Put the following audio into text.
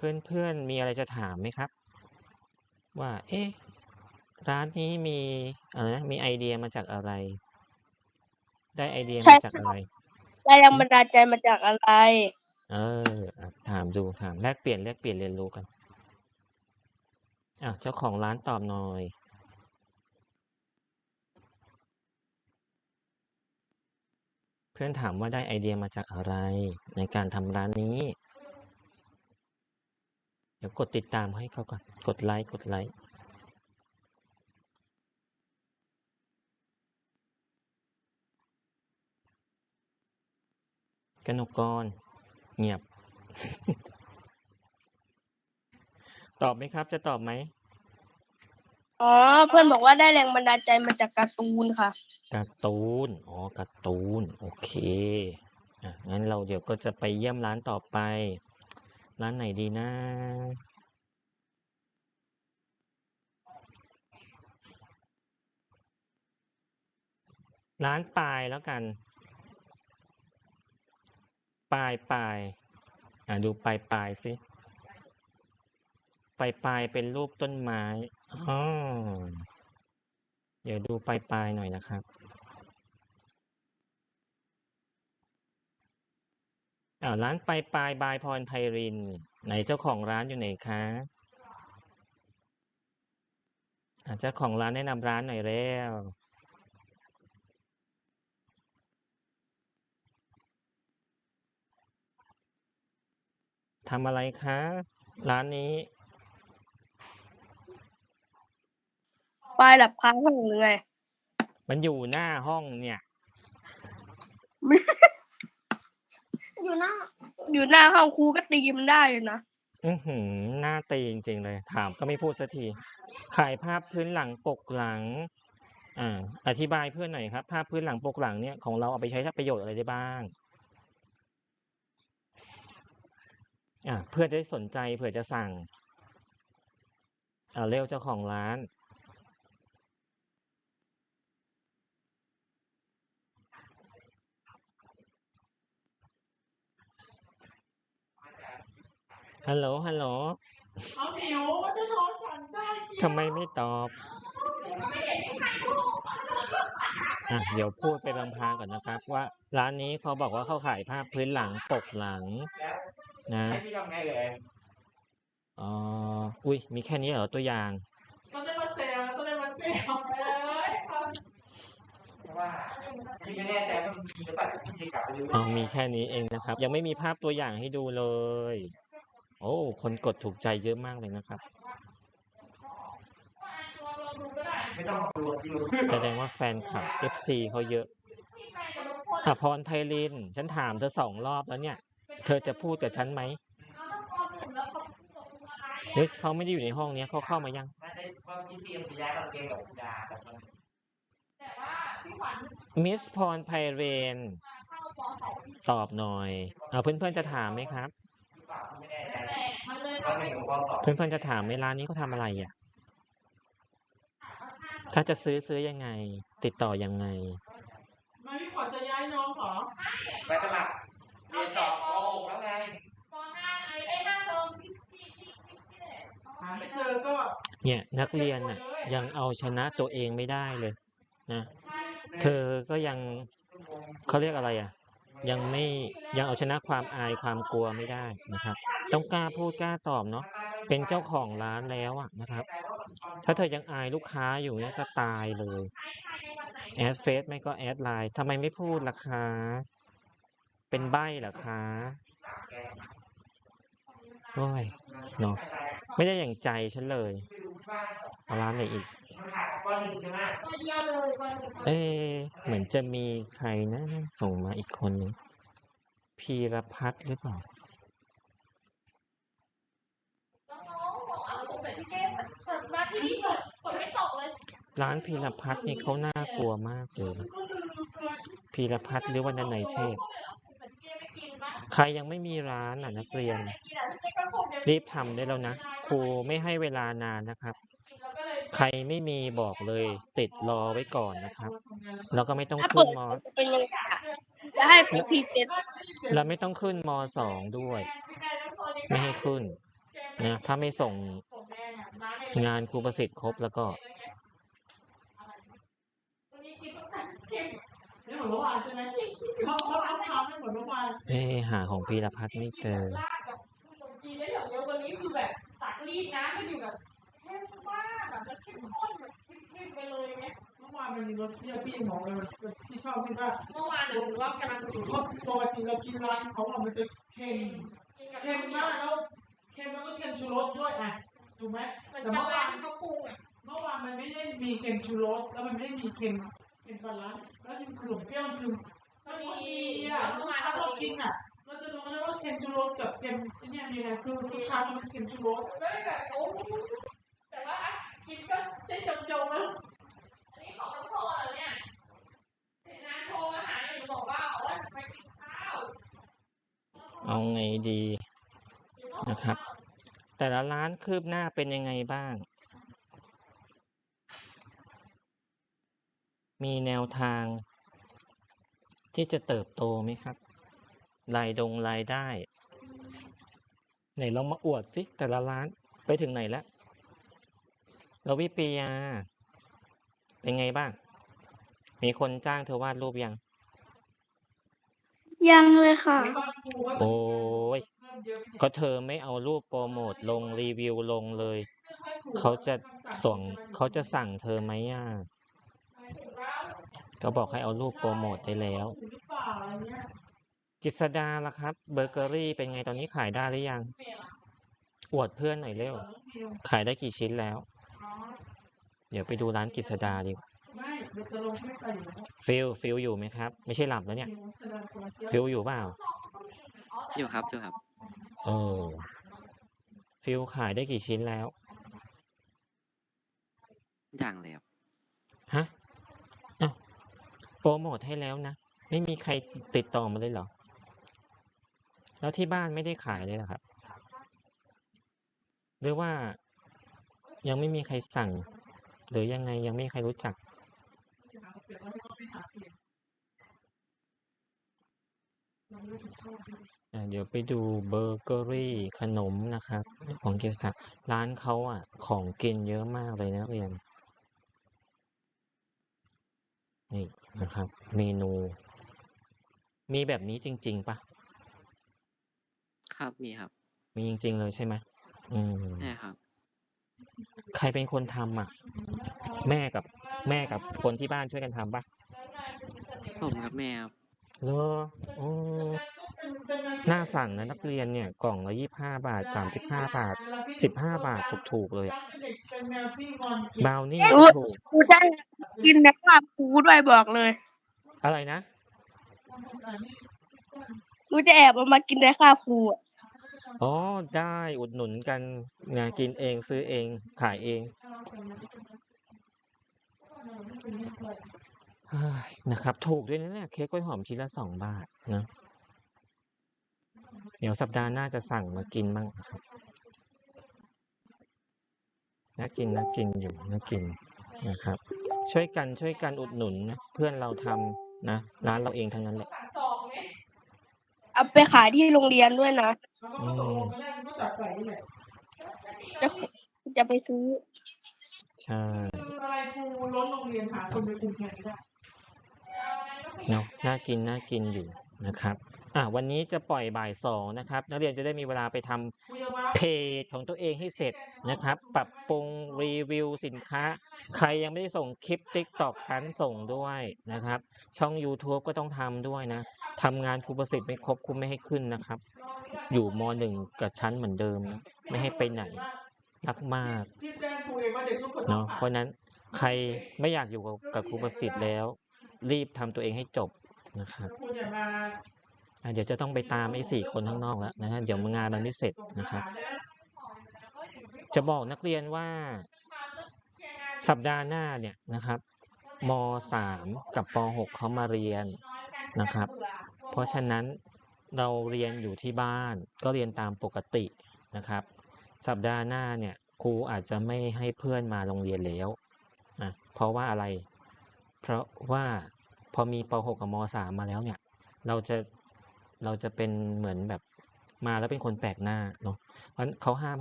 เพื่อนๆมีอะไรจะถามไหมครับ ว่า เอ๊ะร้านนี้มีอะไรนะมีไอเดียมาจากอะไร ได้ไอเดียใช่มาจากค่ะอะไร ได้แรงบันดาลใจมาจากอะไร เอออะถามดูถามแลกเปลี่ยนแลกเปลี่ยนเรียนรู้กันอะเจ้าของร้านตอบหน่อย เพื่อนถามว่าได้ไอเดียมาจากอะไร ในการทำร้านนี้ เดี๋ยวกดติดตามให้เขาก่อน กดไลค์ กดไลค์กนกกร เงียบ ตอบไหมครับ จะตอบไหม อ๋อ เพื่อนบอกว่าได้แรงบันดาลใจมาจากการ์ตูนค่ะ การ์ตูน อ๋อ การ์ตูน โอเค อะ งั้นเราเดี๋ยวก็จะไปเยี่ยมร้านต่อไป ร้านไหนดีนะ ร้านปลายแล้วกัน ปลายปลายอะดูปลายปลายสิปลายปลายเป็นรูปต้นไม้อ๋อเดี๋ยวดูปลายปลายหน่อยนะครับ อ่าร้านปลายปลายบายพรไพริน ไหนเจ้าของร้านอยู่ไหนคะอ่าเจ้าของร้านแนะนำร้านหน่อยเร็วทำอะไรคะ ร้านนี้ ปลายหลับค้างห้องหรือไง มันอยู่หน้าห้องเนี่ย อยู่หน้า อยู่หน้าห้องครูก็ตีมันได้เลยนะอือหือหน้าตีจริง ๆ เลย ถามก็ไม่พูดสักทีขายภาพพื้นหลังปกหลัง อ่า อธิบายเพื่อนหน่อยครับ ภาพพื้นหลังปกหลังเนี่ยของเราเอาไปใช้ประโยชน์อะไรได้บ้าง อ่าเพื่อจะได้สนใจเผื่อจะสั่ง อ่าเร็วเจ้าของร้าน ฮัลโหล ฮัลโหลเอาหมิวจะโทรสั่งไส้ทำไมไม่ตอบอะเดี๋ยวพูดไปบางพางก่อนนะครับ ว่าร้านนี้เขาบอกว่าเขาขายภาพพื้นหลังปกหลัง นะให้พี่ทำไงเลยอ๋ออุ้ยมีแค่นี้เหรอตัวอย่างก็ได้มาเซลก็ได้มาเซลเลยเพราะว่าพี่ไม่แน่ใจว่ามันมีหรือเปล่าพี่จะกลับไปดูอ๋อมีแค่นี้เองนะครับ ยังไม่มีภาพตัวอย่างให้ดูเลย โอ้ คนกดถูกใจเยอะมากเลยนะครับไม่ต้องดูดูแสดงว่าแฟนคลับ FC เขาเยอะอะพรไพริน ฉันถามเธอสองรอบแล้วเนี่ย เธอจะพูดกับฉันไหมหรือเขาไม่ได้อยู่ในห้องเนี้ยเขาเข้ามายังน่าจะว่าพี่เตรียมจะย้ายกับเกมกับดาแต่มันมิสพรไพเรน ตอบหน่อยเอาเพื่อนๆจะถามไหมครับ เพื่อนๆจะถามไหมร้านนี้เขาทำอะไรอะ ถ้าจะซื้อซื้อยังไง ติดต่อยังไงมาพี่ขอจะย้ายน้องเหรอไปสมัครเรียนต่อป .6 แล้วไงหาไม่เจอก็เนี่ยนักเรียนน่ะ ยังเอาชนะตัวเองไม่ได้เลยนะเธอก็ยังเขาเรียกอะไรอะ ยังไม่ยังเอาชนะความอายความกลัวไม่ได้นะครับ ต้องกล้าพูดกล้าตอบเนาะเป็นเจ้าของร้านแล้วอะนะครับ ถ้าเธอยังอายลูกค้าอยู่เนี่ยก็ตายเลยแอดเฟซไม่ก็แอดไลน์ทำไมไม่พูดล่ะคะเป็นใบ้เหรอคะโอ้ยเนาะไม่ได้อย่างใจฉันเลยเอาร้านไหนอีกมันขาดป .1 ใช่ไหมเอ๊ะเหมือนจะมีใครนะ ส่งมาอีกคนหนึ่งพีรพัฒน์หรือเปล่า ร้านพีรพัฒน์นี่เขาน่ากลัวมากเลยนะพีรพัฒน์หรือวันนัยเทพใครยังไม่มีร้านอะนักเรียน รีบทำได้แล้วนะครูไม่ให้เวลานานนะครับ ใครไม่มีบอกเลย ติดรอไว้ก่อนนะครับ แล้วก็ไม่ต้องถ้าขึ้เปินดมจะเป็นยังไงอะจะให้ไปพรีเซนต์แล้วไม่ต้องขึ้นมสองด้วย ไม่ให้ขึ้นนะถ้าไม่ส่งผมแด งานครูประสิทธิ์ครบแล้วก็เข้มนี่เหมือนเมื่อวานใช่ไหมเขาเขาล้างเท้าไม่เหมือนเมื่อวานเอ๊ะหาของพีรพัฒน์ไม่เจอลากกับขนมจีนได้อย่างเดียววันนี้คือแบบตักรีดนะก็อยู่แบบเข้มมากแบบมันเข้มข้นแบบเข้มๆไปเลยไงเมื่อวานมันมีรสเปรี้ยวพี่บอกเลยที่ชอบที่ว่าเมื่อวานเนี่ยผมว่ากำลังถูกเพราปกติเรากินร้านเขาอะมันจะเค็มเค็มมากแล้วเค็มแล้วก็เค็มชูรสด้วยอะ ถูกไหมแต่เมื่อวานเขาปรุงอะเมื่อวานมันไม่ได้มีเค็มชูรสแล้วมันไม่ได้มีเค็มเค็มปลาร้าแล้วที่ขนมเปรี้ยวคือมันพอดีอะถ้าเรากินอะเราจะรู้เลยว่าเค็มชูรสกับเค็มเนี่ยมีอะไรคือคือทานมันเค็มชูรสไม่แบบโอ้แต่ว่ากินก็ได้จมจมแล้วอันนี้ของน้องโทรเหรอเนี่ยเห็นนางโทรมาหาหนูบอกว่าบอกว่าไปกินข้าวเอาไงดีนะครับ แต่ละร้านคืบหน้าเป็นยังไงบ้าง มีแนวทาง ที่จะเติบโตไหมครับ รายดงรายได้ ไหนลองมาอวดสิแต่ละร้านไปถึงไหนแล้วเราวิปียา เป็นไงบ้าง มีคนจ้างเธอวาดรูปยัง ยังเลยค่ะ โอ้ย ก็เธอไม่เอารูปโปรโมทลงรีวิวลงเลย เขาจะส่งเขาจะสั่งเธอไหมอะก็บอกให้เอารูปโปรโมทได้แล้วหรือเปล่าอะไรเงี้ยกิษดาล่ะครับ เบเกอรี่เป็นไงตอนนี้ขายได้หรือยัง อวดเพื่อนหน่อยเร็ว ขายได้กี่ชิ้นแล้ว เดี๋ยวไปดูร้านกิษดาดีกว่าไม่เดี๋ยวจะลงไม่ไปอยู่แล้วฟิลฟิลอยู่ไหมครับ ไม่ใช่หลับแล้วเนี่ย ฟิลอยู่เปล่า อยู่ครับอยู่ครับ เออ ฟิลขายได้กี่ชิ้นแล้ว อย่างเลยครับฮะอ้าวโปรโมทให้แล้วนะ ไม่มีใครติดต่อมาเลยเหรอ แล้วที่บ้านไม่ได้ขายเลยเหรอครับหรือว่ายังไม่มีใครสั่ง หรือยังไงยังไม่มีใครรู้จักอะ เดี๋ยวไปดูเบเกอรี่ขนมนะครับ ของกิษณร้านเขาอะ ของกินเยอะมากเลยนะเรียน นี่นะครับ เมนู มีแบบนี้จริง ๆปะครับมีครับมีจริง ๆ เลยใช่ไหมอืมใช่ครับ ใครเป็นคนทำอะ แม่กับ แม่กับคนที่บ้านช่วยกันทำปะผมกับแม่ครับ เหรออื มน่าสั่งนะนักเรียนเนี่ยกล่องละยี่ห้าบาทสามสิบห้าบาทสิบห้าบาทถูกๆเลยอะเป็นแมวที่งอนเก่งบราวนี่อุ๊ก็ยถูกครูได้กินนะคาบครูด้วยบอกเลยอะไรนะครูจะแอบเอามากินในคาบครูอะอ๋อได้อุดหนุนกันนะกินเองซื้อเองขายเองเฮ้ยนะครับ ถูกด้วยนะเนี่ยเค้กกล้วยหอมชิ้นละสองบาทนะ เดี๋ยวสัปดาห์หน้าจะสั่งมากินบ้างนะครับน่ากินน่ากินอยู่น่ากินนะครับ ช่วยกันช่วยกันอุดหนุนนะเพื่อนเราทำนะร้านเราเองทั้งนั้นแหละสองไหมเอาไปขายที่โรงเรียนด้วยนะแล้วก็ตกลงกันแรกมันก็จับใส่นี่แหละจะจะไปซื้อ ใช่คืออะไรครูล้นโรงเรียนหาคนไปคุมแทนไม่ได้เนาะน่ากินน่ากินอยู่นะครับ อะวันนี้จะปล่อยบ่ายสองนะครับ นักเรียนจะได้มีเวลาไปทำเพจของตัวเองให้เสร็จนะครับ ปรับปรุงรีวิวสินค้า ใครยังไม่ได้ส่งคลิป TikTok ชั้นส่งด้วยนะครับ ช่อง YouTube ก็ต้องทำด้วยนะทำงานครูประสิทธิ์ไม่ครบครูไม่ให้ขึ้นนะครับ อยู่มหนึ่งกับชั้นเหมือนเดิมนะไม่ให้ไปไหนรักมากเนาะเพราะนั้นใครไม่อยากอยู่กับครูประสิทธิ์แล้ว รีบทำตัวเองให้จบนะครับ เดี๋ยวจะต้องไปตามไอ้สี่คนข้างนอกแล้วนะฮะเดี๋ยวงานมันไม่เสร็จนะครับ จะบอกนักเรียนว่าสัปดาห์หน้าเนี่ยนะครับมสามกับปหกเขามาเรียนนะครับ เพราะฉะนั้นเราเรียนอยู่ที่บ้านก็เรียนตามปกตินะครับ สัปดาห์หน้าเนี่ยครูอาจจะไม่ให้เพื่อนมาโรงเรียนแล้วนะเพราะว่าอะไร เพราะว่าพอมีปหกกับมสามมาแล้วเนี่ย เราจะ เราจะเป็นเหมือนแบบมาแล้วเป็นคนแปลกหน้าเนาะเพราะฉะนั้นเขาห้าม